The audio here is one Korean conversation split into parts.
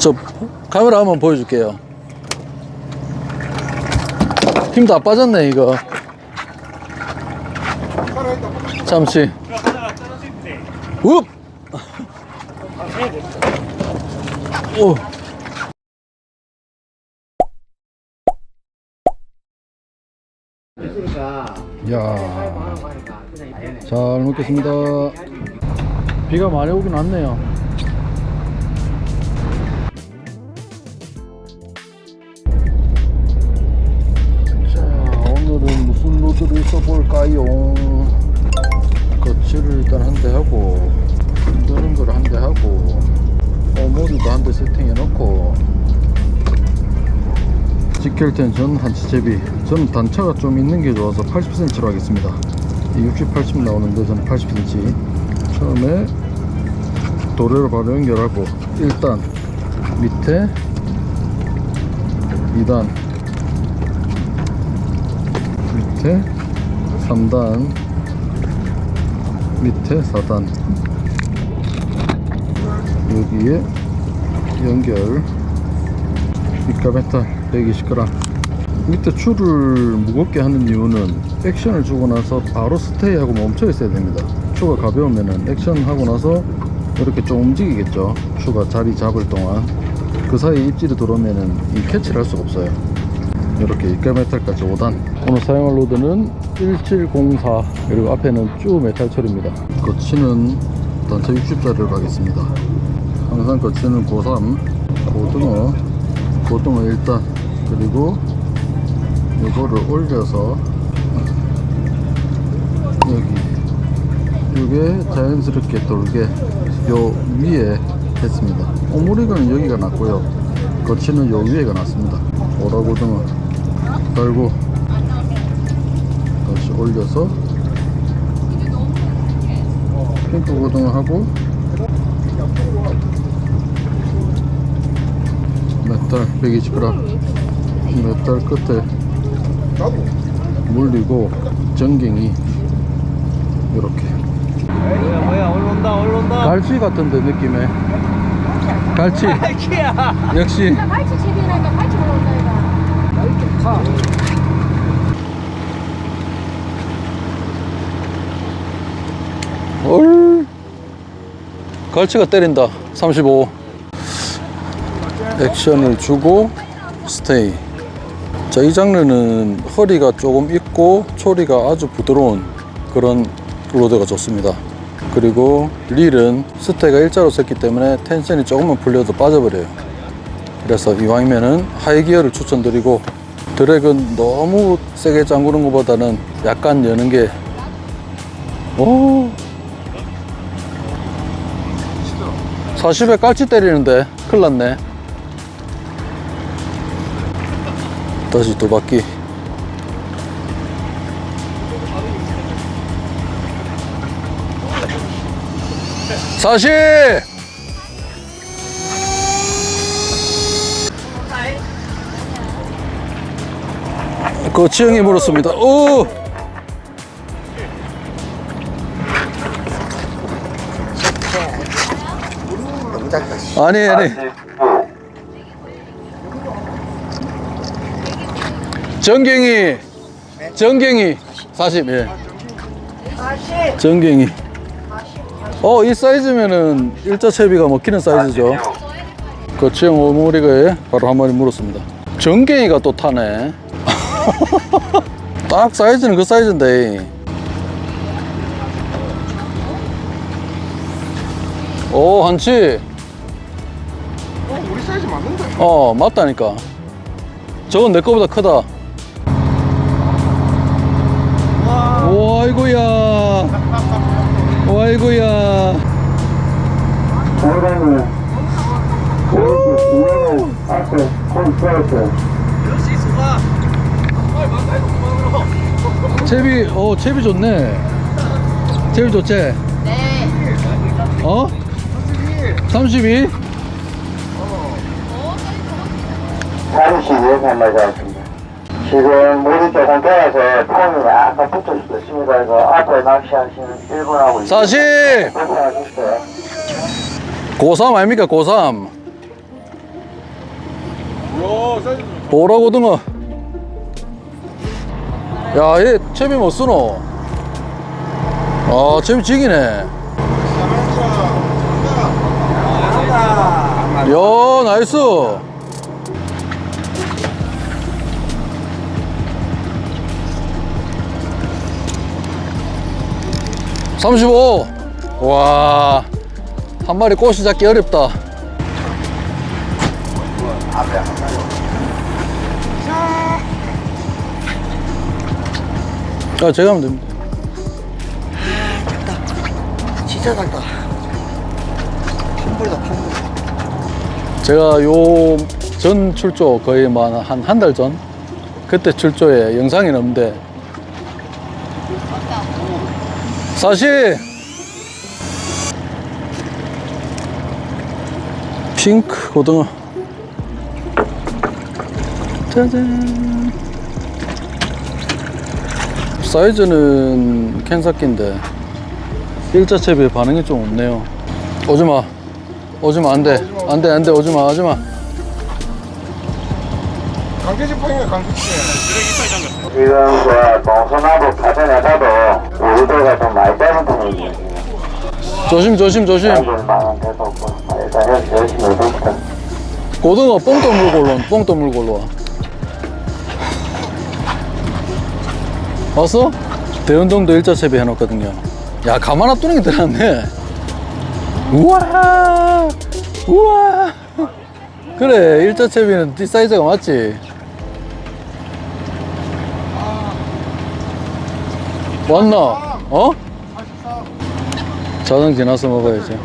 저 카메라 한번 보여줄게요. 힘 다 빠졌네 이거. 잠시. 웁. 오. 야. 잘 먹겠습니다. 비가 많이 오긴 왔네요. 써볼까요? 거치를 일단 한 대 하고, 흔드는 걸 한 대 하고, 어머리도 한 대 세팅해 놓고, 직결 텐션 한치제비. 저는 단차가 좀 있는 게 좋아서 80cm로 하겠습니다. 60, 80 나오는데 저는 80cm. 처음에 도래로 바로 연결하고 1단 밑에 2단 밑에 3단 밑에 4단. 여기에 연결. 밑가 메탈 120g 밑에 줄을 무겁게 하는 이유는 액션을 주고 나서 바로 스테이하고 멈춰 있어야 됩니다. 추가 가벼우면은 액션 하고 나서 이렇게 좀 움직이겠죠. 추가 자리 잡을 동안. 그 사이에 입질이 들어오면은 이 캐치를 할 수가 없어요. 이렇게 입가 메탈까지 5단 오늘 사용할 로드는 1704 그리고 앞에는 쭉 메탈 처리입니다. 거치는 단차 60짜리를 가겠습니다. 항상 거치는 고3 고등어 고등어 1단 그리고 이거를 올려서 여기 이게 자연스럽게 돌게 요 위에 했습니다. 오므리건은 여기가 났고요. 거치는 요 위에가 났습니다. 오라고등어 달고 다시 올려서 핑크 고등어 하고 메탈 120g 메탈 끝에 물리고 전갱이 이렇게. 뭐야 뭐야 올라온다 올라온다. 갈치 같은데 느낌에. 갈치. 키야. 역시. 갈치 집이니까 갈치 올라온다 이거. 얼 갈치가 때린다. 35 액션을 주고 스테이. 자 이 장르는 허리가 조금 있고 초리가 아주 부드러운 그런 로드가 좋습니다. 그리고 릴은 스테이가 일자로 섰기 때문에 텐션이 조금만 풀려도 빠져버려요. 그래서 이왕이면은 하이기어를 추천드리고 드랙은 너무 세게 잠그는 것보다는 약간 여는 게 오. 40에 깔치 때리는데 큰일 났네. 다시 두 바퀴 사십! 거치형이 물었습니다. 오 아니 아니. 전갱이. 전갱이. 40 예. 전갱이. 어 이 사이즈면은 일자 채비가 먹히는 사이즈죠. 거치형 오모리가에 바로 한 마리 물었습니다. 전갱이가 또 타네. 딱 사이즈는 그 사이즈인데. 오 한치 맞는데 어 맞다니까 저건 내 거보다 크다 와오 아이고야 오 아이고야 역시 수가 빨리 만나요 금방으로 채비 어 채비 좋네 채비 좋지? 네. 어? 32? 32 번 맞았습니다. 지금 물이 조금 돌아서 폼이 약간 붙을 수도 있습니다. 그래서 앞에 낚시하시는 1번하고 40! 불편하셨어요. 고3 아닙니까 고3 요 사이즈 보라고등어 야 얘 채비 못 쓰노 아 채비 지기네 야 나이스 삼십오. 와한 마리 꽃이 잡기 어렵다. 야 제가 하면 됩니다. 진짜 작다. 펌블이다. 펌블 제가 요 전 출조 거의 한 한 달 전? 그때 출조에 영상이 없는데 사실 핑크 고등어. 짜잔. 사이즈는 캔사키인데 일자채비에 반응이 좀 없네요. 오지마. 오지마 안돼. 안돼 안돼. 오지마 오지마 강제집행이야 강제집행 지금 그 동서남북 파전에 봐도 우리도가 좀 많이 짧은 편이에요. 조심 조심 조심. 없고 일단 열심히 해봅시다. 고등어 뽕도 물고 올라 뽕도 물고 올라와. 왔어? 대운동도 일자 채비 해놓거든요. 야 가만 놔두는 게 들어갔네. 우와! 우와! 그래 일자 채비는 이 사이즈가 맞지 왔나? 어? 자동 지나서 먹어야지.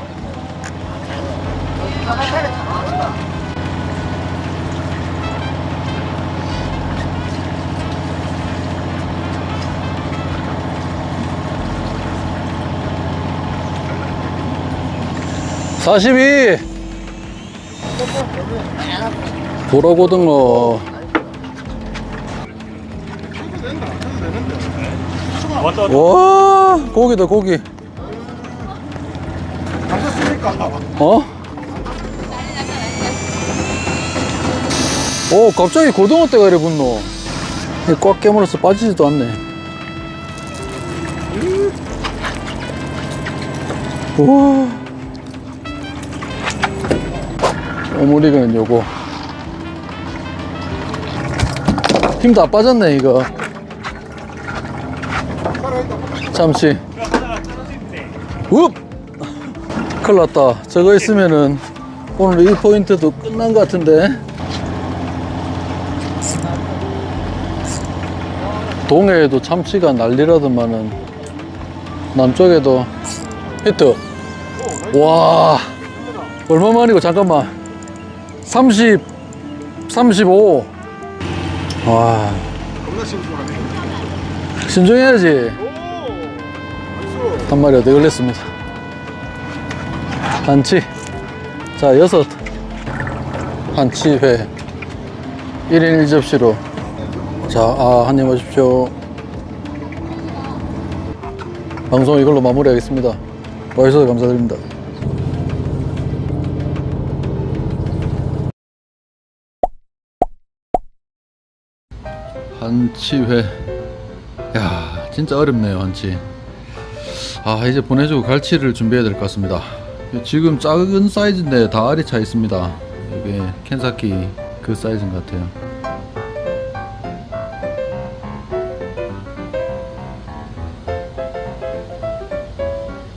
사십이. 보라고등어 와 고기다 고기. 어? 오 갑자기 고등어 때가 이래 붙노. 이꽉 깨물어서 빠지지도 않네. 우와. 오므리는 요거. 힘도 안 빠졌네 이거 잠시. 웁! 큰일 났다. 저거 있으면은 오늘 1포인트도 끝난 것 같은데. 동해에도 참치가 난리라더만은 남쪽에도 히트. 와 얼마만이고 잠깐만. 30 35 와. 겁나 심심하네. 신중해야지. 오 박수 한 마리 어디 걸렸습니다. 한치. 자, 여섯. 한치회. 1인 1접시로. 자, 아, 한입 하십시오. 방송 이걸로 마무리하겠습니다. 와주셔서 감사드립니다. 한치회. 야, 진짜 어렵네요, 한치. 아 이제 보내주고 갈치를 준비해야 될 것 같습니다. 지금 작은 사이즈인데 다 알이 차 있습니다. 이게 켄사키 그 사이즈인 것 같아요